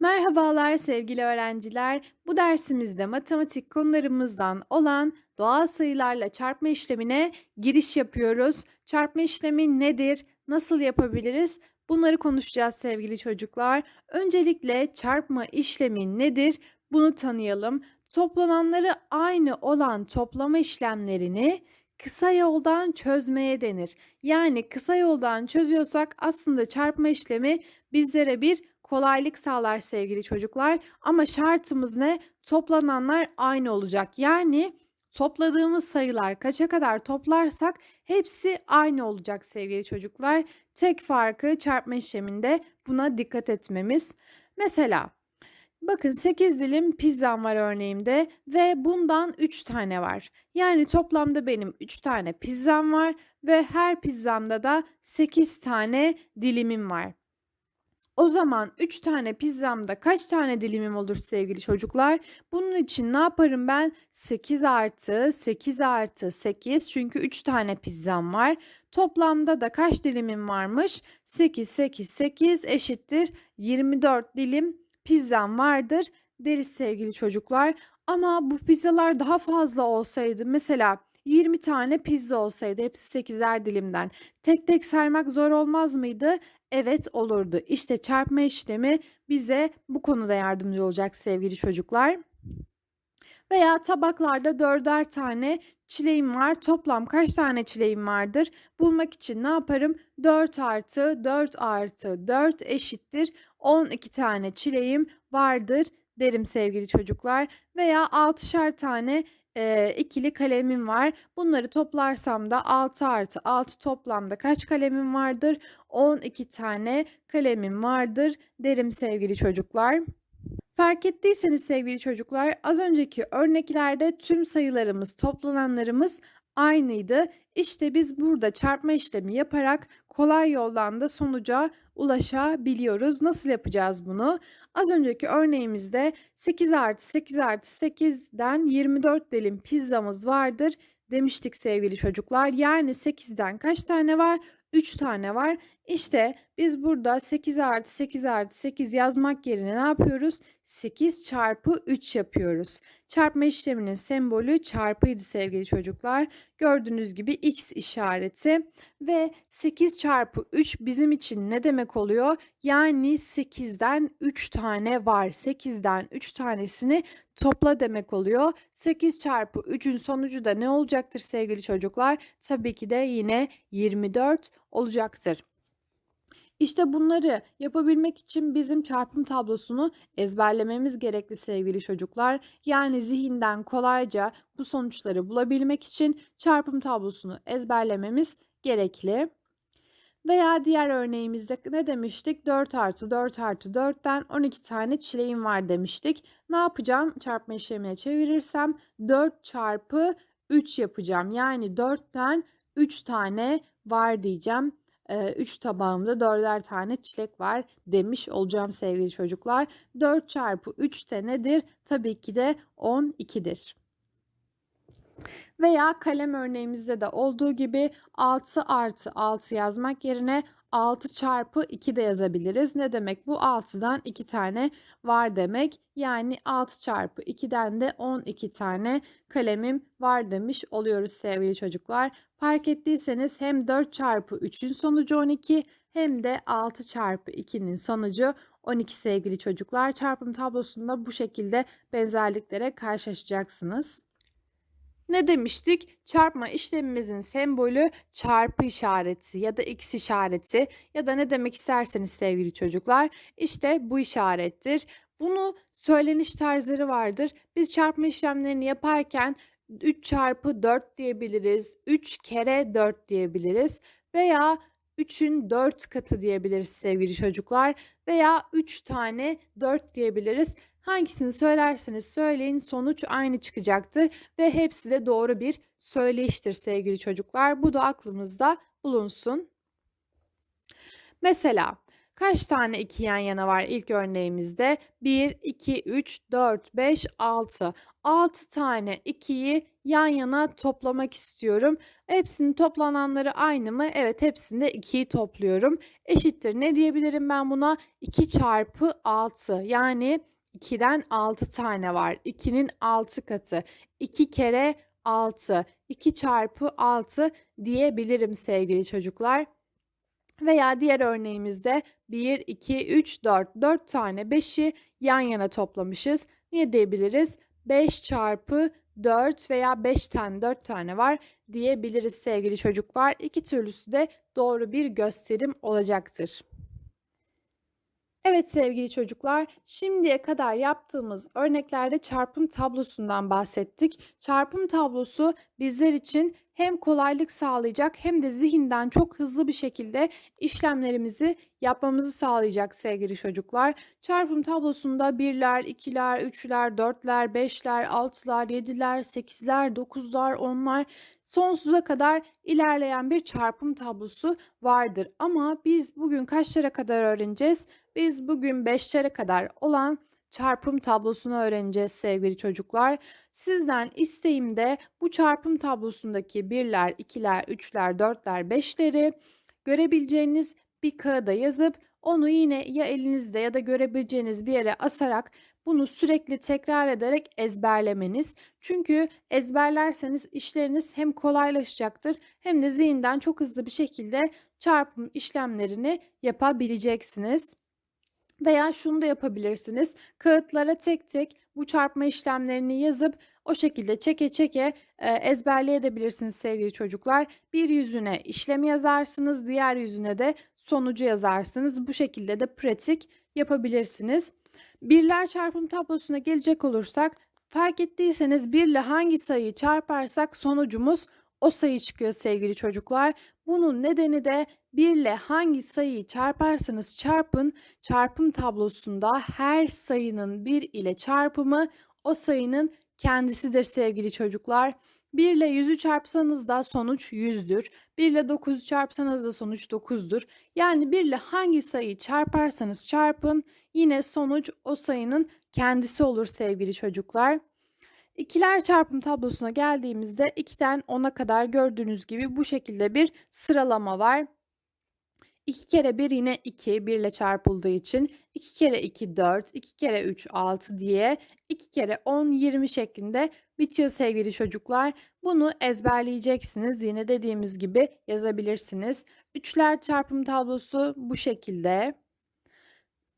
Merhabalar sevgili öğrenciler. Bu dersimizde matematik konularımızdan olan doğal sayılarla çarpma işlemine giriş yapıyoruz. Çarpma işlemi nedir? Nasıl yapabiliriz? Bunları konuşacağız sevgili çocuklar. Öncelikle çarpma işlemi nedir? Bunu tanıyalım. Toplananları aynı olan toplama işlemlerini kısa yoldan çözmeye denir. Yani kısa yoldan çözüyorsak aslında çarpma işlemi bizlere bir kolaylık sağlar sevgili çocuklar. Ama şartımız ne? Toplananlar aynı olacak. Yani topladığımız sayılar kaça kadar toplarsak hepsi aynı olacak sevgili çocuklar. Tek farkı çarpma işleminde buna dikkat etmemiz. Mesela bakın 8 dilim pizzam var örneğimde ve bundan 3 tane var. Yani toplamda benim 3 tane pizzam var ve her pizzamda da 8 tane dilimim var. O zaman 3 tane pizzamda kaç tane dilimim olur sevgili çocuklar? Bunun için ne yaparım ben? 8 artı 8 artı 8 çünkü 3 tane pizzam var. Toplamda da kaç dilimim varmış? 8, 8, 8 eşittir 24 dilim pizzam vardır deriz sevgili çocuklar. Ama bu pizzalar daha fazla olsaydı mesela 20 tane pizza olsaydı hepsi 8'er dilimden tek tek saymak zor olmaz mıydı? Evet olurdu. İşte çarpma işlemi bize bu konuda yardımcı olacak sevgili çocuklar. Veya tabaklarda dörder tane çileğim var. Toplam kaç tane çileğim vardır? Bulmak için ne yaparım? 4 artı 4 artı 4 eşittir 12 tane çileğim vardır derim sevgili çocuklar. Veya 6'şer tane e, ikili kalemim var. Bunları toplarsam da 6 artı 6 toplamda kaç kalemim vardır? 12 tane kalemim vardır derim sevgili çocuklar. Fark ettiyseniz sevgili çocuklar az önceki örneklerde tüm sayılarımız toplananlarımız aynıydı. İşte biz burada çarpma işlemi yaparak kolay yoldan da sonuca ulaşabiliyoruz. Nasıl yapacağız bunu? Az önceki örneğimizde 8 artı 8 artı 8'den 24 dilim pizzamız vardır demiştik sevgili çocuklar. Yani 8'den kaç tane var? 3 tane var. İşte biz burada 8 artı 8 artı 8 yazmak yerine ne yapıyoruz? 8 çarpı 3 yapıyoruz. Çarpma işleminin sembolü çarpıydı sevgili çocuklar. Gördüğünüz gibi x işareti ve 8 çarpı 3 bizim için ne demek oluyor? Yani 8'den 3 tane var. 8'den 3 tanesini topla demek oluyor. 8 çarpı 3'ün sonucu da ne olacaktır sevgili çocuklar? Tabii ki de yine 24 olacaktır. İşte bunları yapabilmek için bizim çarpım tablosunu ezberlememiz gerekli sevgili çocuklar. Yani zihinden kolayca bu sonuçları bulabilmek için çarpım tablosunu ezberlememiz gerekli. Veya diğer örneğimizde ne demiştik? 4 artı 4 artı 4'ten 12 tane çileğim var demiştik. Ne yapacağım? Çarpma işlemine çevirirsem 4 çarpı 3 yapacağım. Yani 4'ten 3 tane var diyeceğim. 3 tabağımda dörder tane çilek var demiş olacağım sevgili çocuklar. 4 çarpı 3 de nedir? Tabii ki de 12'dir. Veya kalem örneğimizde de olduğu gibi 6 artı 6 yazmak yerine 6 çarpı 2 de yazabiliriz. Ne demek bu? 6'dan 2 tane var demek. Yani 6 çarpı 2'den de 12 tane kalemim var demiş oluyoruz sevgili çocuklar. Fark ettiyseniz hem 4 çarpı 3'ün sonucu 12 hem de 6 çarpı 2'nin sonucu 12 sevgili çocuklar. Çarpım tablosunda bu şekilde benzerliklere karşılaşacaksınız. Ne demiştik? Çarpma işlemimizin sembolü çarpı işareti ya da x işareti ya da ne demek isterseniz sevgili çocuklar. İşte bu işarettir. Bunu söyleniş tarzları vardır. Biz çarpma işlemlerini yaparken 3 çarpı 4 diyebiliriz. 3 kere 4 diyebiliriz. Veya 3'ün 4 katı diyebiliriz sevgili çocuklar. Veya 3 tane 4 diyebiliriz. Hangisini söylerseniz söyleyin sonuç aynı çıkacaktır ve hepsi de doğru bir söyleyiştir sevgili çocuklar. Bu da aklımızda bulunsun. Mesela Kaç tane 2 yan yana var ilk örneğimizde? 1, 2, 3, 4, 5, 6. 6 tane 2'yi yan yana toplamak istiyorum. Hepsinin toplananları aynı mı? Evet hepsinde 2'yi topluyorum. Eşittir ne diyebilirim ben buna? 2 çarpı 6 yani 2'den 6 tane var. 2'nin 6 katı. 2 kere 6. 2 çarpı 6 diyebilirim sevgili çocuklar. Veya diğer örneğimizde 1, 2, 3, 4. 4 tane 5'i yan yana toplamışız. Ne diyebiliriz? 5 çarpı 4 veya 5'ten 4 tane var diyebiliriz sevgili çocuklar. İki türlüsü de doğru bir gösterim olacaktır. Evet sevgili çocuklar, şimdiye kadar yaptığımız örneklerde çarpım tablosundan bahsettik. Çarpım tablosu bizler için hem kolaylık sağlayacak hem de zihinden çok hızlı bir şekilde işlemlerimizi yapmamızı sağlayacak sevgili çocuklar. Çarpım tablosunda birler, ikiler, üçler, dörtler, beşler, altılar, yediler, sekizler, dokuzlar, onlar sonsuza kadar ilerleyen bir çarpım tablosu vardır. Ama biz bugün kaçlara kadar öğreneceğiz? Biz bugün beşlere kadar olan çarpım tablosunu öğreneceğiz sevgili çocuklar. Sizden isteğim de bu çarpım tablosundaki birler, ikiler, üçler, dörtler, beşleri görebileceğiniz bir kağıda yazıp onu yine ya elinizde ya da görebileceğiniz bir yere asarak bunu sürekli tekrar ederek ezberlemeniz. Çünkü ezberlerseniz işleriniz hem kolaylaşacaktır hem de zihinden çok hızlı bir şekilde çarpım işlemlerini yapabileceksiniz. Veya şunu da yapabilirsiniz. Kağıtlara tek tek bu çarpma işlemlerini yazıp o şekilde çeke çeke ezberleyebilirsiniz sevgili çocuklar. Bir yüzüne işlem yazarsınız, diğer yüzüne de sonucu yazarsınız. Bu şekilde de pratik yapabilirsiniz. Birler çarpım tablosuna gelecek olursak fark ettiyseniz 1 ile hangi sayıyı çarparsak sonucumuz o sayı çıkıyor sevgili çocuklar. Bunun nedeni de 1 ile hangi sayıyı çarparsanız çarpın çarpım tablosunda her sayının 1 ile çarpımı o sayının kendisidir sevgili çocuklar. 1 ile 100'ü çarpsanız da sonuç 100'dür. 1 ile 9'u çarpsanız da sonuç 9'dur. Yani 1 ile hangi sayıyı çarparsanız çarpın yine sonuç o sayının kendisi olur sevgili çocuklar. İkiler çarpım tablosuna geldiğimizde 2'den 10'a kadar gördüğünüz gibi bu şekilde bir sıralama var. 2 kere 1 yine 2, 1 ile çarpıldığı için 2 kere 2 4, 2 kere 3 6 diye 2 kere 10 20 şeklinde bitiyor sevgili çocuklar. Bunu ezberleyeceksiniz. Yine dediğimiz gibi yazabilirsiniz. Üçler çarpım tablosu bu şekilde.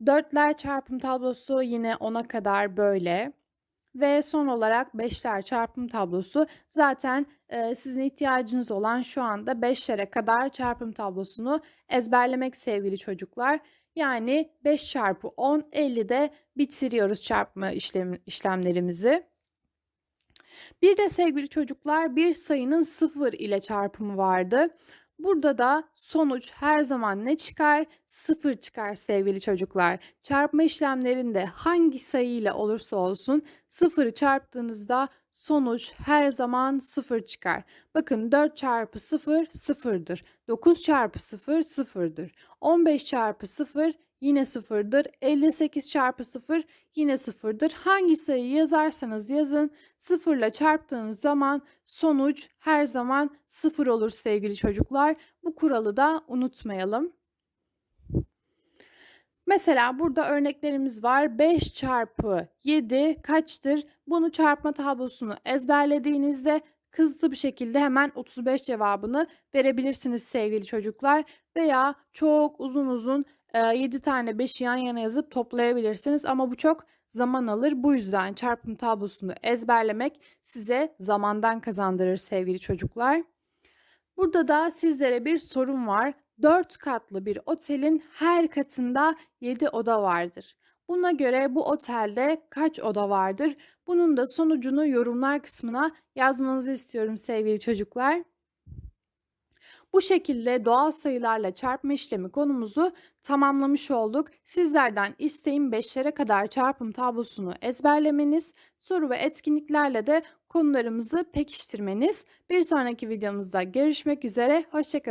Dörtler çarpım tablosu yine 10'a kadar böyle. Ve son olarak beşler çarpım tablosu zaten e, sizin ihtiyacınız olan şu anda 5'lere kadar çarpım tablosunu ezberlemek sevgili çocuklar. Yani 5 çarpı 10 50'de bitiriyoruz çarpma işlem, işlemlerimizi. Bir de sevgili çocuklar bir sayının 0 ile çarpımı vardı. Burada da sonuç her zaman ne çıkar? Sıfır çıkar sevgili çocuklar. Çarpma işlemlerinde hangi sayıyla olursa olsun sıfırı çarptığınızda sonuç her zaman sıfır çıkar. Bakın 4 çarpı 0 sıfırdır. 9 çarpı 0 sıfırdır. 15 çarpı 0 yine sıfırdır. 58 çarpı 0 yine sıfırdır. Hangi sayıyı yazarsanız yazın sıfırla çarptığınız zaman sonuç her zaman sıfır olur sevgili çocuklar. Bu kuralı da unutmayalım. Mesela burada örneklerimiz var. 5 çarpı 7 kaçtır? Bunu çarpma tablosunu ezberlediğinizde hızlı bir şekilde hemen 35 cevabını verebilirsiniz sevgili çocuklar. Veya çok uzun uzun 7 tane 5'i yan yana yazıp toplayabilirsiniz ama bu çok zaman alır. Bu yüzden çarpım tablosunu ezberlemek size zamandan kazandırır sevgili çocuklar. Burada da sizlere bir sorun var. 4 katlı bir otelin her katında 7 oda vardır. Buna göre bu otelde kaç oda vardır? Bunun da sonucunu yorumlar kısmına yazmanızı istiyorum sevgili çocuklar. Bu şekilde doğal sayılarla çarpma işlemi konumuzu tamamlamış olduk. Sizlerden isteğim 5'lere kadar çarpım tablosunu ezberlemeniz, soru ve etkinliklerle de konularımızı pekiştirmeniz. Bir sonraki videomuzda görüşmek üzere, hoşçakalın.